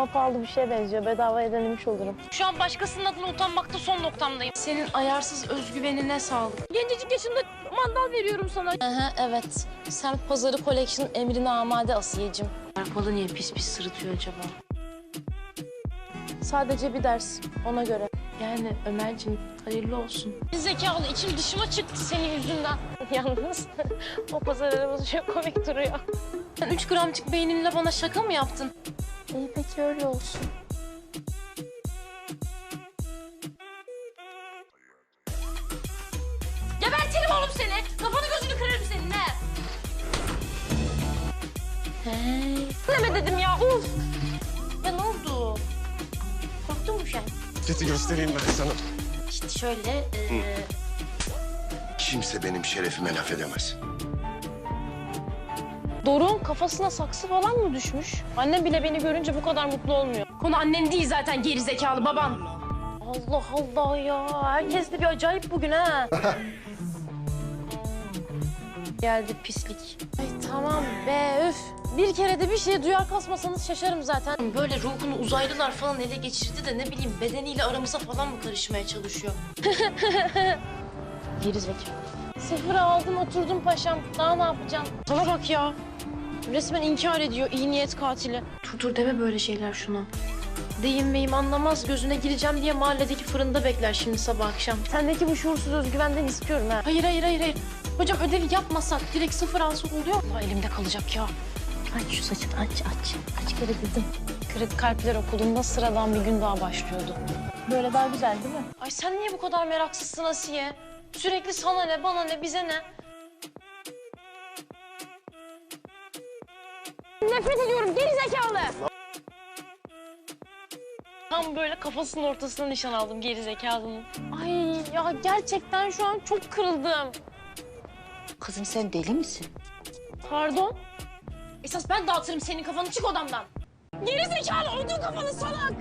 Ama pahalı bir şeye benziyor. Bedavaya denemiş olurum. Şu an başkasının adına utanmakta son noktamdayım. Senin ayarsız özgüvenine sağlık. Gencecik yaşında mandal veriyorum sana. Aha, evet. Semt Pazarı Collection emrine amade Asiyeciğim. Erpalı niye pis pis sırıtıyor acaba? Sadece bir ders. Ona göre. Yani Ömerciğim hayırlı olsun. Zekalı içim dışıma çıktı senin yüzünden. Yalnız o pazar arabası çok komik duruyor. Sen üç gramcık beyninle bana şaka mı yaptın? İyi peki öyle olsun. Gebertirim oğlum seni. Kafanı gözünü kırarım senin he. Hey. Deme dedim ya uf. Ya ne oldu? Korktun mu sen? Seti göstereyim ben sana. İşte şöyle e, Kimse benim şerefime laf edemez. Doruk'un kafasına saksı falan mı düşmüş? Annem bile beni görünce bu kadar mutlu olmuyor. konu annen değil zaten geri zekalı baban. Allah Allah ya. Herkes de bir acayip bugün ha. Geldi pislik. Ay tamam be üf. Bir kere de bir şey duyar kasmasanız şaşarım zaten. Böyle ruhunu uzaylılar falan ele geçirdi de ne bileyim bedeniyle aramıza falan mı karışmaya çalışıyor? Geri zekalı. Sıfıra aldın oturdun paşam. Daha ne yapacaksın? Sana bak ya. Resmen inkar ediyor iyi niyet katili. Dur dur deme böyle şeyler şuna. Deyim meyim anlamaz gözüne gireceğim diye mahalledeki fırında bekler şimdi sabah akşam. Sendeki bu şuursuz özgüvenden istiyorum ha. Hayır hayır hayır hayır. Hocam ödevi yapmasak direkt sıfır alsak oluyor. Allah elimde kalacak ya. Aç şu saçını aç aç. Kaç kere dedim. Kırık Kalpler Okulu'nda sıradan bir gün daha başlıyordu. Böyle daha güzel değil mi? Ay sen niye bu kadar meraksızsın Asiye? Sürekli sana ne, bana ne, bize ne? Nefret ediyorum geri zekalı. Tam böyle kafasının ortasına nişan aldım geri zekalının. Ay ya gerçekten şu an çok kırıldım. Kızım sen deli misin? Pardon? Esas ben dağıtırım senin kafanı, çık odamdan. Geri zekalı odun kafalı salak.